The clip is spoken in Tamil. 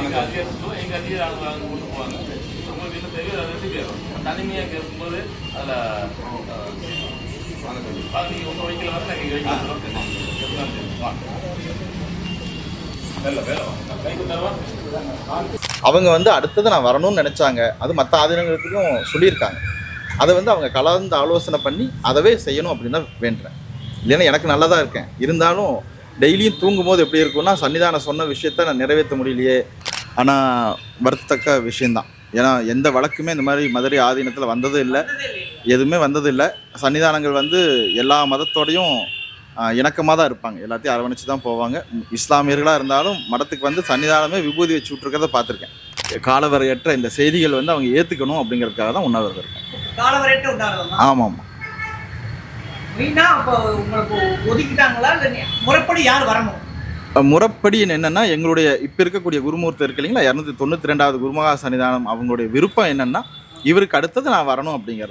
எங்க அதிகாரி சொல்லுவோம் எங்க அதிகாரி அவங்க அவங்க கொண்டு போவாங்க. உங்களுக்கு என்ன தேவையோ அதை ரெண்டு பேரும். தனிமையாக கேட்கும்போது அதில் நீங்க உங்க வைக்கல வர நாங்கள் வைக்கலாம் அவங்க வந்து அடுத்தது நான் வரணும்னு நினச்சாங்க. அது மற்ற ஆதீனங்களுக்கும் சொல்லியிருக்காங்க. அதை வந்து அவங்க கலந்து ஆலோசனை பண்ணி அதவே செய்யணும் அப்படின்னு தான் வேண்டுறேன். இல்லைன்னா எனக்கு நல்லா தான் இருக்கேன். இருந்தாலும் டெய்லியும் தூங்கும்போது எப்படி இருக்கும்னா சன்னிதானம் சொன்ன விஷயத்த நான் நிறைவேற்ற முடியலையே. ஆனால் வருத்தத்தக்க விஷயந்தான் ஏன்னா எந்த வழக்குமே இந்த மாதிரி மதுரை ஆதீனத்தில் வந்ததும் இல்லை. எதுவுமே வந்தது இல்லை. சன்னிதானங்கள் வந்து எல்லா மதத்தோடையும் இணக்கமாக தான் இருப்பாங்க. எல்லாத்தையும் அரவணைச்சு தான் போவாங்க. இஸ்லாமியர்களாக இருந்தாலும் மடத்துக்கு வந்து சன்னிதானமே விபூதி வச்சு விட்ருக்கிறத பார்த்துருக்கேன். காலவரையற்ற இந்த செய்திகள் வந்து அவங்க ஏற்றுக்கணும் அப்படிங்கிறதுக்காக தான் உண்ணாவிரதம் உண்டாகிறதா ஆமாம். ஆமாம் உங்களுக்கு ஒதுக்கிட்டாங்களா இல்லை முறைப்படி யார் வரணும்? முறப்படி என்னென்னா எங்களுடைய இப்போ இருக்கக்கூடிய குருமூர்த்தி இருக்கு இல்லைங்களா? இரநூத்தி தொண்ணூற்றி ரெண்டாவது குருமகா சன்னிதானம் அவங்களுடைய விருப்பம் என்னென்னா இவருக்கு அடுத்தது நான் வரணும் அப்படிங்கிறது.